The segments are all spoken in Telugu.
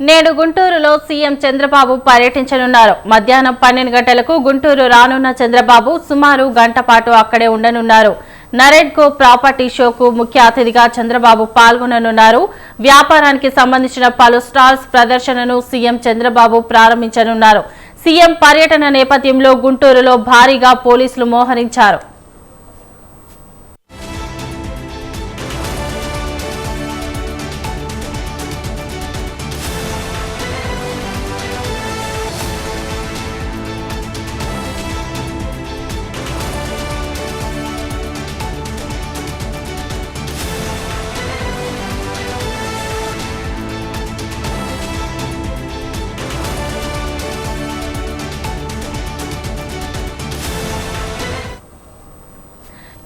నేడు గుంటూరులో సీఎం చంద్రబాబు పర్యటించనున్నారు. మధ్యాహ్నం పన్నెండు గంటలకు గుంటూరు రానున్న చంద్రబాబు సుమారు గంట పాటు అక్కడే ఉండనున్నారు. నరేడ్కో ప్రాపర్టీ షోకు ముఖ్య అతిథిగా చంద్రబాబు పాల్గొననున్నారు. వ్యాపారానికి సంబంధించిన పలు స్టాల్స్ ప్రదర్శనను సీఎం చంద్రబాబు ప్రారంభించనున్నారు. సీఎం పర్యటన నేపథ్యంలో గుంటూరులో భారీగా పోలీసులు మోహరించారు.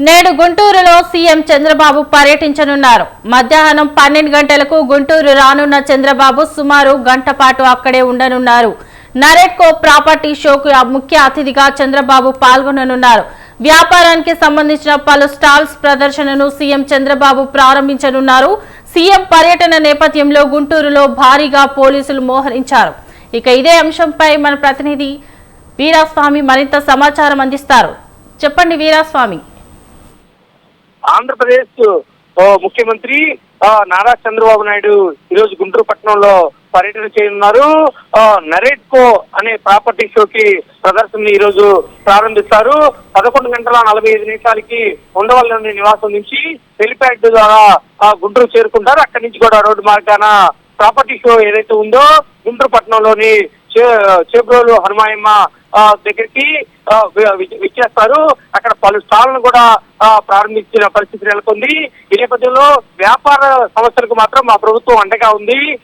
నేడు గుంటూరులో సీఎం చంద్రబాబు పర్యటించనున్నారు. మధ్యాహ్నం పన్నెండు గంటలకు గుంటూరు రానున్న చంద్రబాబు సుమారు గంట పాటు అక్కడే ఉండనున్నారు. నరేట్కో ప్రాపర్టీ షోకు ముఖ్య అతిథిగా చంద్రబాబు పాల్గొననున్నారు. వ్యాపారానికి సంబంధించిన పలు స్టాల్స్ ప్రదర్శనను సీఎం చంద్రబాబు ప్రారంభించనున్నారు. సీఎం పర్యటన నేపథ్యంలో గుంటూరులో భారీగా పోలీసులు మోహరించారు. ఇక ఇదే అంశంపై మన ప్రతినిధి వీరాస్వామి మరింత సమాచారం అందిస్తారు. చెప్పండి వీరాస్వామి. ఆంధ్రప్రదేశ్ ఓ, ముఖ్యమంత్రి ఆ, నారా చంద్రబాబు నాయుడు ఈరోజు గుంటూరు పట్టణంలో పర్యటన చేయనున్నారు. ఆ, నరేట్కో అనే ప్రాపర్టీ షోకి ప్రదర్శనని ఈరోజు ప్రారంభిస్తారు. పదకొండు గంటల నలభై ఐదు నిమిషాలకి ఉండవల్లి నివాసం నుంచి హెలిప్యాడ్ ద్వారా గుంటూరు చేరుకుంటారు. అక్కడి నుంచి కూడా రోడ్డు మార్గాన ప్రాపర్టీ షో ఏదైతే ఉందో గుంటూరు పట్టణంలోని చేబ్రోలు హనుమాయమ్మ దగ్గరికి విచ్చేస్తారు. అక్కడ పలు స్టాళ్ళను కూడా ప్రారంభించిన పరిస్థితి నెలకొంది. ఈ నేపథ్యంలో వ్యాపార సంస్థలకు మాత్రం మా ప్రభుత్వం అండగా ఉంది.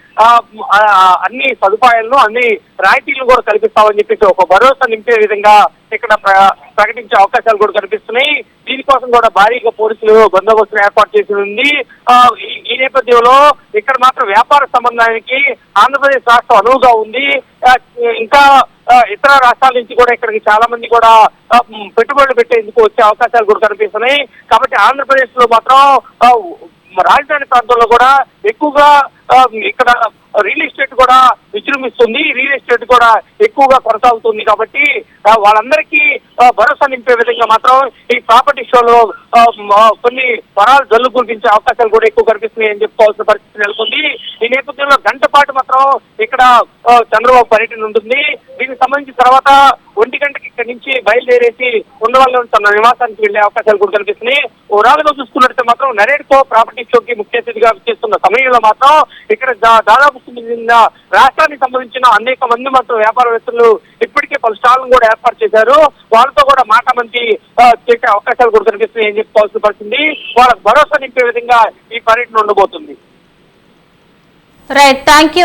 అన్ని సదుపాయాలను అన్ని రాయితీలు కూడా కల్పిస్తామని చెప్పేసి ఒక భరోసా నింపే విధంగా ఇక్కడ ప్ర- ప్రకటించే అవకాశాలు కూడా కనిపిస్తున్నాయి. దీనికోసం కూడా భారీగా పోలీసులు బందోబస్తును ఏర్పాటు చేసి ఉంది. ఈ- ఈ నేపథ్యంలో ఇక్కడ మాత్రం వ్యాపార సంబంధానికి ఆంధ్రప్రదేశ్ రాష్ట్రం అనువుగా ఉంది. ఇంకా ఇతర రాష్ట్రాల నుంచి కూడా ఇక్కడికి చాలా మంది కూడా పెట్టుబడులు పెట్టేందుకు వచ్చే అవకాశాలు కూడా కనిపిస్తున్నాయి. కాబట్టి ఆంధ్రప్రదేశ్లో మాత్రం రాజధాని ప్రాంతంలో కూడా ఎక్కువగా ఇక్కడ రియల్ ఎస్టేట్ కూడా విజృంభిస్తుంది. రియల్ ఎస్టేట్ కూడా ఎక్కువగా కొనసాగుతుంది కాబట్టి వాళ్ళందరికీ భరోసా నింపే విధంగా మాత్రం ఈ ప్రాపర్టీ షోలో కొన్ని వరాలు జల్లు కురిపించే అవకాశాలు కూడా ఎక్కువ కనిపిస్తున్నాయి అని చెప్పుకోవాల్సిన పరిస్థితి నెలకొంది. ఈ నేపథ్యంలో గంట పాటు మాత్రం ఇక్కడ చంద్రబాబు పర్యటన ఉంటుంది. దీనికి సంబంధించిన తర్వాత ఒంటి గంటకి ఇక్కడి నుంచి బయలుదేరేసి ఉండవల్ల తన నివాసానికి వెళ్ళే అవకాశాలు కూడా కనిపిస్తున్నాయి. ఓరాలుగా గా చూసుకున్నట్లయితే మాత్రం నరేడ్కో ప్రాపర్టీ షోకి ముఖ్య అతిథిగా చేస్తున్న సమయంలో మాత్రం ఇక్కడ దా- దాదాపు తొమ్మిది రాష్ట్రానికి సంబంధించిన అనేక మంది మాత్రం వ్యాపారవేత్తలు ఇప్పటికే పలు స్టాళ్ళను కూడా ఏర్పాటు చేశారు. వాళ్ళతో కూడా మాట మంచి చేసే అవకాశాలు కూడా కనిపిస్తున్నాయి అని చెప్పుకోవాల్సిన పరిస్థితి. వాళ్ళకు భరోసా నింపే విధంగా ఈ పర్యటన ఉండబోతుంది. Right thank you